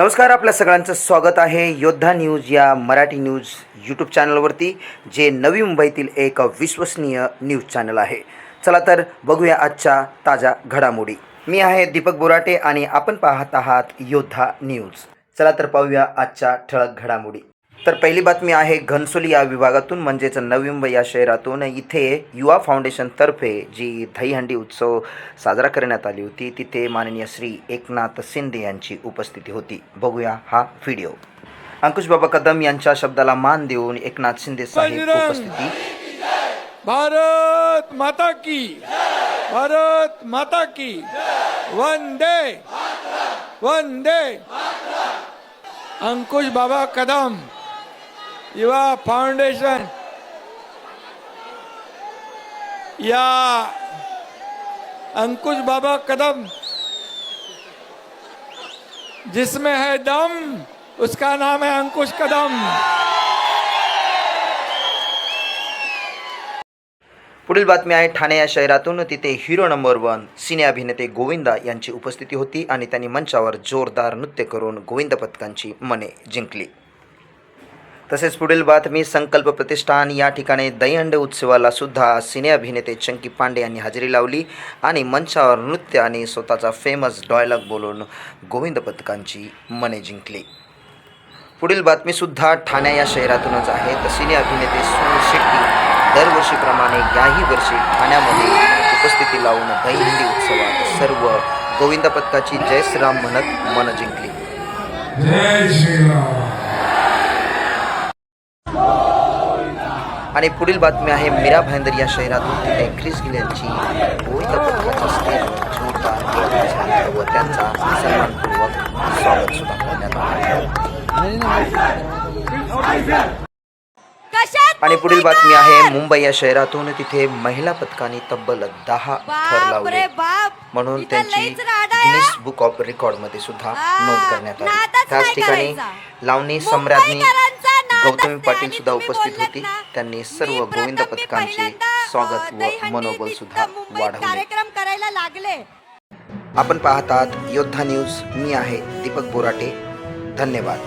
नमस्कार आपल्या सगळ्यांचं स्वागत आहे योद्धा न्यूज या मराठी न्यूज यूट्यूब चॅनलवरती जे नवी मुंबईतील एक विश्वसनीय न्यूज चॅनल आहे. चला तर बघूया आजच्या ताज्या घडामोडी. मी आहे दीपक बोराटे आणि आपण पाहत आहात योद्धा न्यूज. चला तर पाहूया आजच्या ठळक घडामोडी. तर पहिली बातमी आहे घनसोली या विभागातून म्हणजेच नवी मुंबई या शहरातून. इथे युवा फाउंडेशनतर्फे जी दहीहंडी उत्सव साजरा करण्यात आली होती तिथे माननीय श्री एकनाथ शिंदे यांची उपस्थिती होती. बघूया हा व्हिडिओ. अंकुश बाबा कदम यांच्या शब्दाला मान देऊन एकनाथ शिंदे साहेब! उपस्थिती भारत माता की भारत माता की वंदे वंदे अंकुश बाबा कदम युवा फाउंडेशन. या अंकुश बाबा कदम. जिसमें है दम उसका नाम है अंकुश कदम. पुढील बातमी आहे ठाणे या शहरातून. तिथे हिरो नंबर वन सिने अभिनेते गोविंदा यांची उपस्थिती होती आणि त्यांनी मंचावर जोरदार नृत्य करून गोविंद पथकांची मने जिंकली. तसेच पुढील बातमी संकल्प प्रतिष्ठान या ठिकाणी दहीहंड उत्सवाला सुद्धा सिने अभिनेते चंकी पांडे यांनी हजेरी लावली आणि मंचावर नृत्य आणि स्वतःचा फेमस डायलॉग बोलून गोविंद पथकांची मने जिंकली. पुढील बातमीसुद्धा ठाणे या शहरातूनच आहे. तर सिने अभिनेते सुनील शेट्टी दरवर्षीप्रमाणे याही वर्षी ठाण्यामध्ये उपस्थिती लावून दहीहंडी उत्सवात सर्व गोविंद पथकाची जय श्रीराम म्हणत मन जिंकली. जय श्रीराम. आणि पुढील बातमी आहे मीरा भाईंदर या शहरातून तिथे क्रिस गिल यांची जोरदार व त्यांचा सन्मानपूर्वक स्वागत सुद्धा करण्यात आलं आणि पुढील? बातमी आहे मुंबई या शहरातून तिथे महिला पथकाने तब्बल दहा थर लावले म्हणून त्यांची गिनीस. बुक ऑफ रेकॉर्डमध्ये सुद्धा नोंद करण्यात आली त्याच ठिकाणी. लावणी सम्राज्ञी गौतमी. पाटील सुद्धा उपस्थित होती. त्यांनी सर्व गोविंद पथकांचे स्वागत व मनोबल सुद्धा वाढवले. कार्यक्रम करायला लागले. आपण पाहतात योद्धा न्यूज. मी आहे दीपक बोराटे. धन्यवाद.